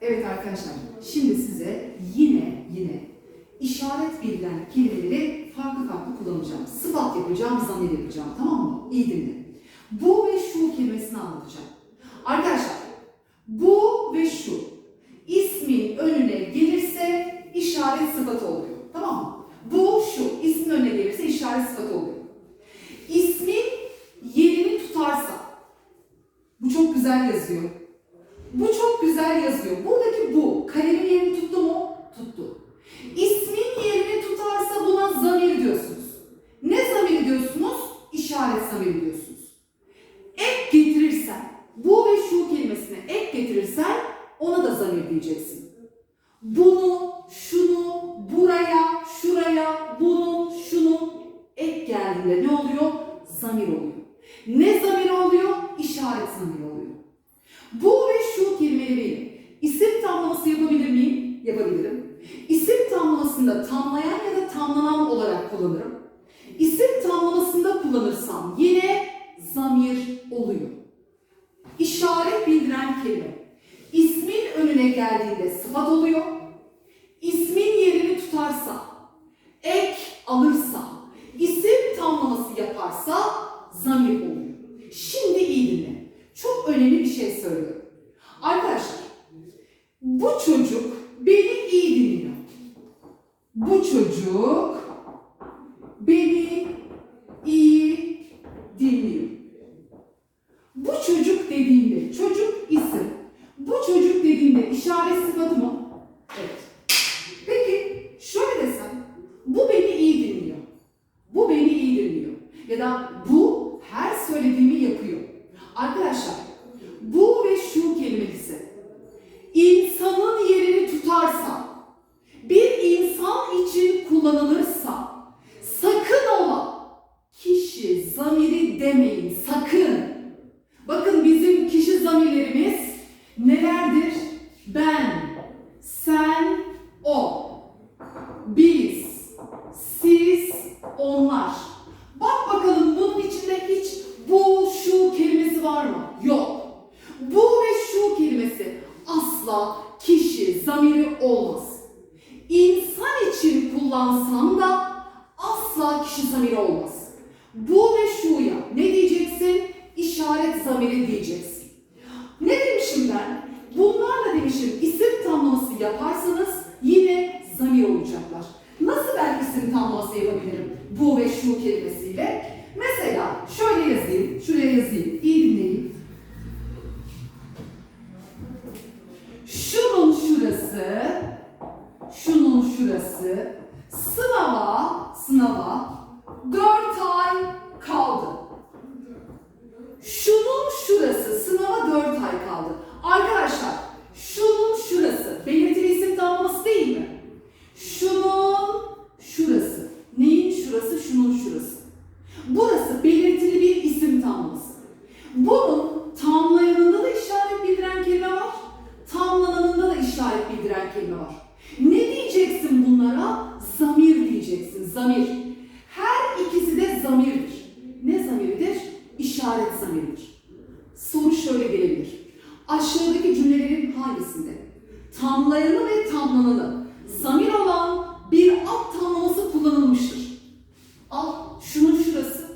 Evet arkadaşlar, şimdi size yine yine işaret bildiren kelimeleri farklı farklı kullanacağım. Sıfat yapacağım, zamir yapacağım. Tamam mı? İyi dinle. Bu ve şu kelimesini anlatacağım. Arkadaşlar, bu ve şu ismin önüne gelirse işaret sıfatı oluyor. Tamam mı? Bu, şu ismin önüne gelirse işaret sıfatı oluyor. İsmin yerini tutarsa, bu çok güzel yazıyor. Bu çok güzel yazıyor. Buradaki bu, kalemin yerini tuttu mu? Tuttu. İsmin yerini tutarsa buna zamir diyorsunuz. Ne zamiri diyorsunuz? İşaret zamiri diyorsunuz. Ek getirirsen, bu ve şu kelimesine ek getirirsen ona da zamir diyeceksin. Bunu, şunu, buraya, şuraya, bunu, şunu ek geldiğinde ne oluyor? Zamir oluyor. Ne zamiri oluyor? İşaret zamiri oluyor. Bu ve şu kelimeleri isim tamlaması yapabilir miyim? Yapabilirim. İsim tamlamasında tamlayan ya da tamlanan olarak kullanırım. İsim tamlamasında kullanırsam yine zamir oluyor. İşaret bildiren kelime. İsmin önüne geldiğinde sıfat oluyor. İsmin yerini tutarsa, ek alırsa, isim tamlaması yaparsa zamir oluyor. Şimdi iyi dinle. Çok önemli bir şey söylüyorum. Arkadaşlar, bu çocuk beni iyi dinliyor. Bu çocuk beni iyi dinliyor. Bu çocuk dediğimde, çocuk isim. Bu çocuk dediğimde işaret sıfatı mı? Evet. Peki şöyle desem, bu beni iyi dinliyor. Bu beni iyi dinliyor. Ya da bu her söylediğimi yapıyor. Arkadaşlar, bu ve şu kelimesi insanın yerini tutarsa, bir insan için kullanılırsa, sakın ola kişi zamiri demeyin, sakın. Bakın bizim kişi zamirlerimiz nelerdir? Ben, sen, o. Biz, siz, onlar. Bak bakalım bunun içinde hiç bu, şu kelimesi var mı? Yok. Bu ve şu kelimesi asla kişi zamiri olmaz. İnsan için kullansam da asla kişi zamiri olmaz. Bu ve şuya? İşaret zamiri diyeceksin. Ne demişim ben? Bunlarla demişim isim tamlaması yaparsanız yine zamir olacaklar. Nasıl ben isim tamlaması yapabilirim bu ve şu kelimesiyle? Mesela şöyle yazayım, şuraya yazayım, iyi dinleyin. Şunun şurası, şunun şurası, sınava, sınava 4 ay kaldı. Şunun şurası, sınava 4 ay kaldı. Arkadaşlar, şunun şurası, belirtili isim tamlaması değil mi? Şunun şurası. Neyin şurası? Şunun şurası. Burası belirtili bir isim tamlaması. Bunun tamlayanında da işaret bildiren kelime var. Tamlananında da işaret bildiren kelime var. Ne diyeceksin bunlara? Zamir diyeceksin. Zamir. Her ikisi de zamirdir. Ne zamiridir? İşaret zamiridir. Soru şöyle gelebilir. Aşağıdaki cümlelerin hangisinde tamlayanı ve tamlananı zamir olan bir alt tamlaması kullanılmıştır? Al şunun şurası.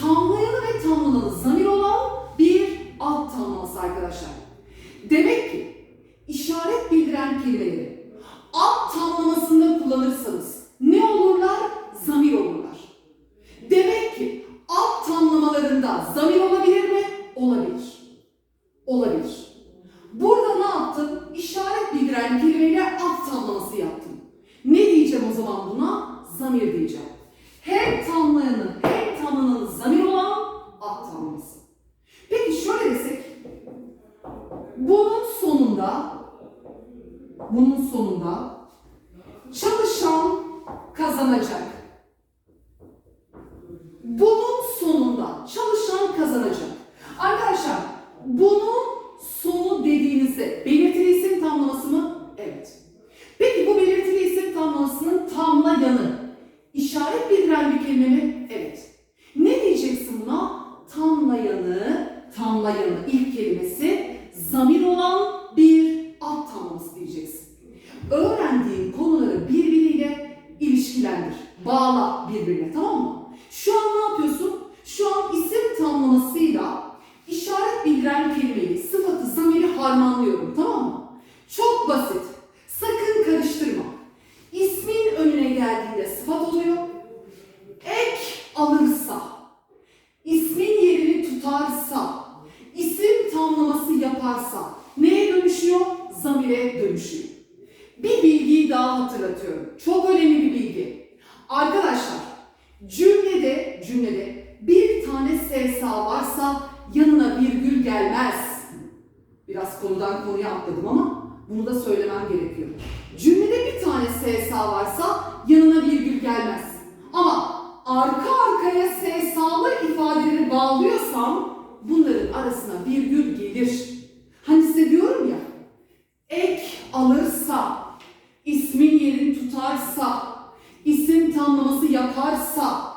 Tamlayanı ve tamlananı zamir olan bir alt tamlaması arkadaşlar. Demek ki işaret bildiren kelimeleri alt tamlamasında kullanırsanız ne olurlar? Zamir olurlar. Demek ki alt tamlamalarında zamir olabilir mi? Olabilir. Olabilir. Burada ne yaptım? İşaret bildiren kelimeyle alt tamlaması yaptım. Ne diyeceğim o zaman Zamir diyeceğim. Hem tamlayanın hem tamlananın zamir olan alt tamlaması. Peki şöyle desek. Bunun sonunda bunun sonunda çalışan kazanacak. Bunun sonunda çalışan kazanacak. Arkadaşlar bunun sonu dediğinizde belirtili isim tamlaması mı? Evet. Peki bu belirtili isim tamlamasının tamlayanı işaret bildiren bir kelime mi? Evet. Ne diyeceksin buna? Tamlayanı, tamlayanı ilk kelimesi zamir olan bir alt tamlaması Bağla birbirine tamam mı? Şu an ne yapıyorsun? Şu an isim tamlamasıyla işaret bildiren kelimeyi, sıfatı, zamiri harmanlıyorum tamam mı? Çok basit. Sakın karıştırma. İsmin önüne geldiğinde sıfat oluyor. Ek alırsa, ismin yerini tutarsa, isim tamlaması yaparsa neye dönüşüyor? Zamire dönüşüyor. Bir bilgiyi daha hatırlatıyorum. Çok önemli bir bilgi. Arkadaşlar cümlede cümlede bir tane sesa varsa yanına virgül gelmez. Biraz konudan konuya atladım ama bunu da söylemem gerekiyor. Cümlede bir tane sesa varsa yanına virgül gelmez. Ama arka arkaya sesalı ifadeleri bağlıyorsam bunların arasına virgül gelir. Hani size diyorum ya ek alırsa, ismin yerini tutarsa, isim tamlaması yaparsa,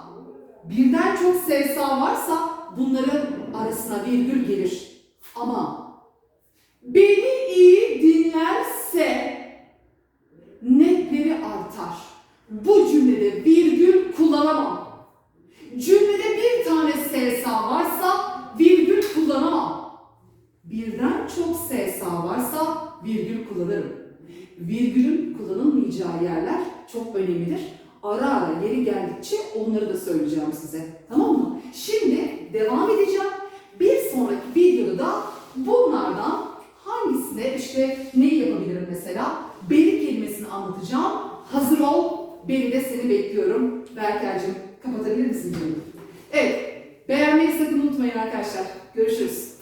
birden çok sesa varsa bunların arasına virgül gelir. Ama beni iyi dinlerse netleri artar. Bu cümlede virgül kullanamam. Cümlede bir tane sesa varsa virgül kullanamam. Birden çok sesa varsa virgül kullanırım. Virgülün kullanılmayacağı yerler çok önemlidir. Ara ara yeri geldikçe onları da söyleyeceğim size. Tamam mı? Şimdi devam edeceğim. Bir sonraki videoda da bunlardan hangisine işte neyi yapabilirim mesela? Beri kelimesini anlatacağım. Hazır ol. Beni de seni bekliyorum. Berker'cim kapatabilir misin canım? Evet. Beğenmeyi sakın unutmayın arkadaşlar. Görüşürüz.